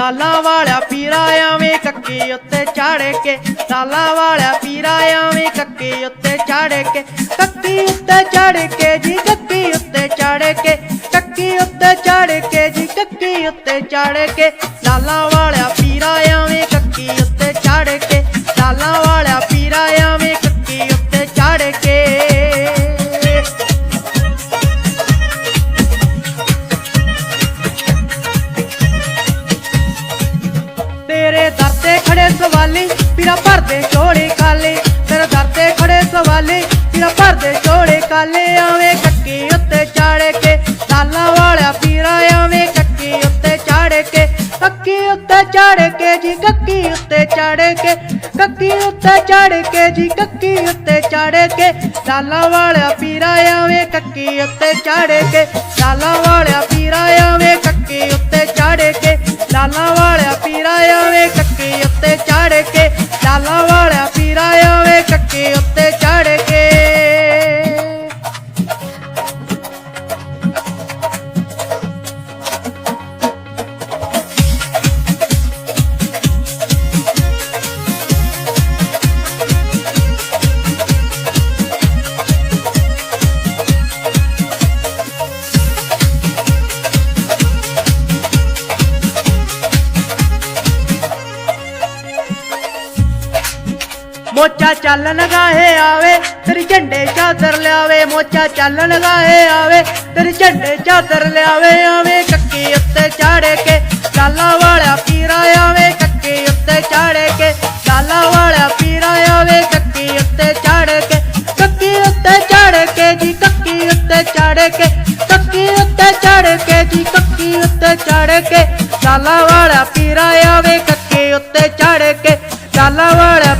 ਲਾਲਾਂ ਵਾਲਿਆ ਪੀਰਾ ਆਵੇਂ ਕੱਕੀ ਉੱਤੇ ਚੜ ਕੇ ਲਾਲਾਂ ਵਾਲਿਆ ਪੀਰਾ ਆਵੇਂ ਕੱਕੀ ਉੱਤੇ ਚੜ ਕੇ, ਕੱਕੀ ਉੱਤੇ ਚੜ ਕੇ ਜੀ, ਕੱਕੀ ਉੱਤੇ ਚੜ ਕੇ, ਕੱਕੀ ਉੱਤੇ ਚੜ ਕੇ ਜੀ, ਕੱਕੀ ਉੱਤੇ ਚੜ ਕੇ ਲਾਲਾਂ ਵਾਲਿਆ ਪੀਰਾ ਆਵੇਂ ਸਵਾਲੀ ਪੀਰਾ ਭਰਦੇ ਝੋਲੇ ਕਾਲੇ। ਤੇਰੇ ਦਰ ਤੇ ਖੜੇ ਸਵਾਲੀ, ਪੀਰਾ ਭਰਦੇ ਝੋਲੇ ਕਾਲੇ। ਆਵੇਂ ਕੱਕੀ ਉੱਤੇ ਚਾੜੇ ਕੇ ਲਾਲਾ ਵਾਲਿਆ ਪੀਰਾ ਆਵੇਂ ਕੱਕੀ ਉੱਤੇ ਚਾੜੇ ਕੇ। ਕੱਕੀ ਉੱਤੇ ਚਾੜੇ ਕੇ ਜੀ, ਕੱਕੀ ਉੱਤੇ ਚਾੜੇ ਕੇ। ਕੱਕੀ ਉੱਤੇ ਚਾੜੇ ਕੇ ਜੀ, ਕੱਕੀ ਉੱਤੇ ਚਾੜੇ ਕੇ। ਲਾਲਾ ਵਾਲਿਆ ਪੀਰਾ ਆਵੇਂ ਕੱਕੀ ਉੱਤੇ ਚਾੜੇ ਕੇ। ਲਾਲਾ ਵਾਲਿਆ ਪੀਰਾ ਆਵੇਂ ਕੱਕੀ ਉੱਤੇ ਚਾੜੇ ਕੇ। ਲਾਲਾ ਵਾਲਿਆ ਪੀਰਾ ਆਵੇ ਕੱਕੀ ਉੱਤੇ ਲਾਲਾ ਮੋਚਾ ਚੱਲ ਲਗਾਏ ਆਵੇ, ਤੇਰੀ ਝੰਡੇ ਚਾਦਰ ਲਿਆਵੇ, ਮੋਚਾ ਚੱਲ ਲਗਾਏ ਆਵੇ, ਤੇਰੀ ਝੰਡੇ ਚਾਦਰ ਲਿਆਵੇ, ਆਵੇ ਕੱਕੀ ਉੱਤੇ ਚਾੜੇ ਕੇ, ਲਾਲਾ ਵਾਲਿਆ ਪੀਰਾ ਆਵੇ ਕੱਕੀ ਉੱਤੇ ਚਾੜੇ ਕੇ, ਲਾਲਾ ਵਾਲਿਆ ਪੀਰਾ ਆਵੇ ਕੱਕੀ ਉੱਤੇ ਚਾੜੇ ਕੇ, ਕੱਕੀ ਉੱਤੇ ਚਾੜੇ ਕੇ ਜੀ, ਕੱਕੀ ਉੱਤੇ ਚਾੜੇ ਕੇ, ਕੱਕੀ ਉੱਤੇ ਚਾੜੇ ਕੇ ਜੀ, ਕੱਕੀ ਉੱਤੇ ਚਾੜੇ ਕੇ, ਲਾਲਾ ਵਾਲਾ ਪੀਰਾ ਆਵੇ ਕੱਕੀ ਉੱਤੇ ਚਾੜੇ ਕੇ, ਲਾਲਾ ਵਾਲਾ